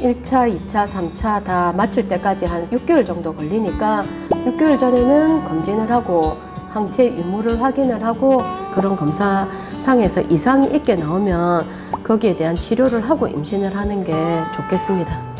1차, 2차, 3차 다 마칠 때까지 한 6개월 정도 걸리니까 6개월 전에는 검진을 하고 항체 유무를 확인을 하고 그런 검사상에서 이상이 있게 나오면 거기에 대한 치료를 하고 임신을 하는 게 좋겠습니다.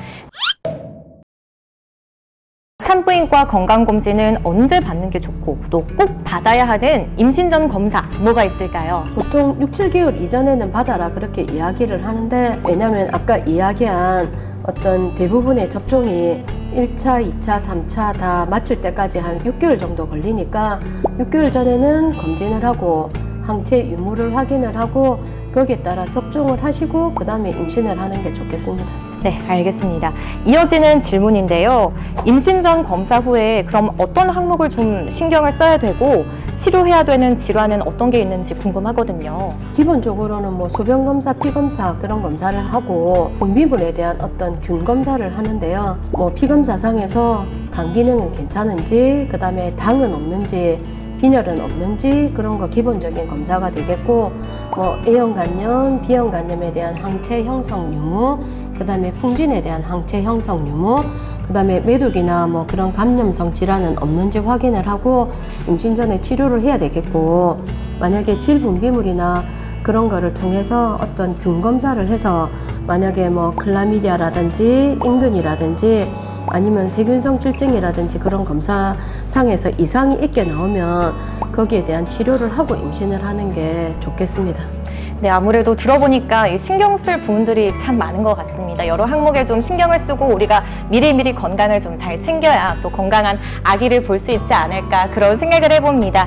산부인과 건강검진은 언제 받는 게 좋고 또 꼭 받아야 하는 임신 전 검사 뭐가 있을까요? 보통 6, 7개월 이전에는 받아라 그렇게 이야기를 하는데 왜냐면 아까 이야기한 어떤 대부분의 접종이 1차, 2차, 3차 다 마칠 때까지 한 6개월 정도 걸리니까 6개월 전에는 검진을 하고 항체 유무를 확인을 하고 거기에 따라 접종을 하시고 그 다음에 임신을 하는 게 좋겠습니다. 네, 알겠습니다. 이어지는 질문인데요. 임신 전 검사 후에 그럼 어떤 항목을 좀 신경을 써야 되고 치료해야 되는 질환은 어떤 게 있는지 궁금하거든요. 기본적으로는 뭐 소변 검사, 피 검사 그런 검사를 하고 분비물에 대한 어떤 균 검사를 하는데요. 뭐 피 검사상에서 간 기능은 괜찮은지, 그 다음에 당은 없는지, 빈혈은 없는지 그런 거 기본적인 검사가 되겠고, 뭐 A형 간염, B형 간염에 대한 항체 형성 유무, 그 다음에 풍진에 대한 항체 형성 유무, 그 다음에 메두기나 뭐 그런 감염성 질환은 없는지 확인을 하고 임신 전에 치료를 해야 되겠고 만약에 질분비물이나 그런 거를 통해서 어떤 균 검사를 해서 만약에 뭐 클라미디아라든지 임균이라든지 아니면 세균성 질증이라든지 그런 검사상에서 이상이 있게 나오면 거기에 대한 치료를 하고 임신을 하는 게 좋겠습니다. 네, 아무래도 들어보니까 이 신경 쓸 부분들이 참 많은 것 같습니다. 여러 항목에 좀 신경을 쓰고 우리가 미리미리 건강을 좀 잘 챙겨야 또 건강한 아기를 볼 수 있지 않을까 그런 생각을 해봅니다.